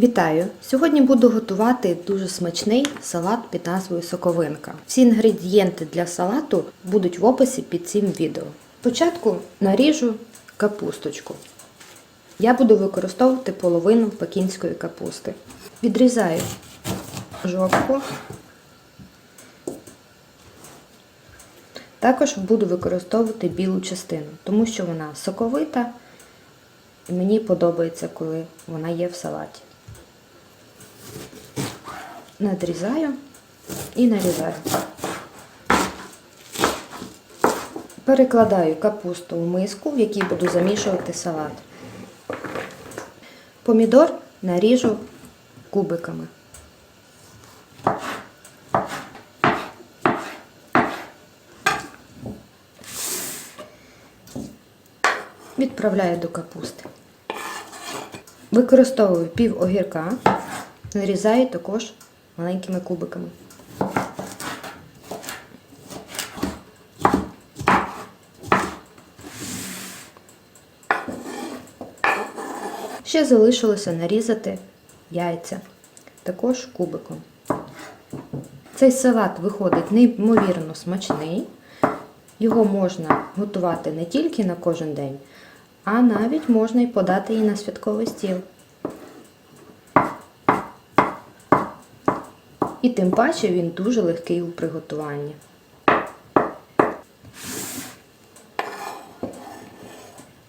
Вітаю! Сьогодні буду готувати дуже смачний салат під назвою Соковинка. Всі інгредієнти для салату будуть в описі під цим відео. Спочатку наріжу капусточку. Я буду використовувати половину пекінської капусти. Відрізаю жовтку. Також буду використовувати білу частину, тому що вона соковита і мені подобається, коли вона є в салаті. Надрізаю і нарізаю. Перекладаю капусту в миску, в якій буду замішувати салат. Помідор наріжу кубиками. Відправляю до капусти. Використовую пів огірка, нарізаю також маленькими кубиками. Ще залишилося нарізати яйця, також кубиком. Цей салат виходить неймовірно смачний. Його можна готувати не тільки на кожен день, а навіть можна і подати і на святковий стіл. І тим паче він дуже легкий у приготуванні.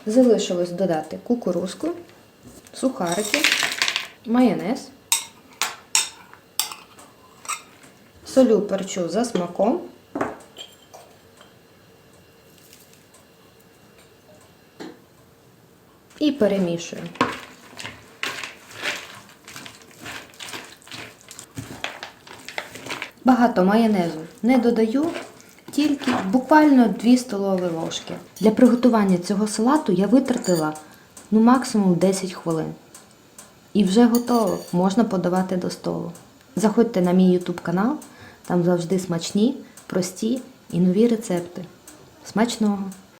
Залишилось додати кукурузку, сухарики, майонез, солю перчу за смаком. І перемішую. Багато майонезу не додаю, тільки буквально 2 столові ложки. Для приготування цього салату я витратила ну максимум 10 хвилин. І вже готово, можна подавати до столу. Заходьте на мій YouTube канал, там завжди смачні, прості і нові рецепти. Смачного!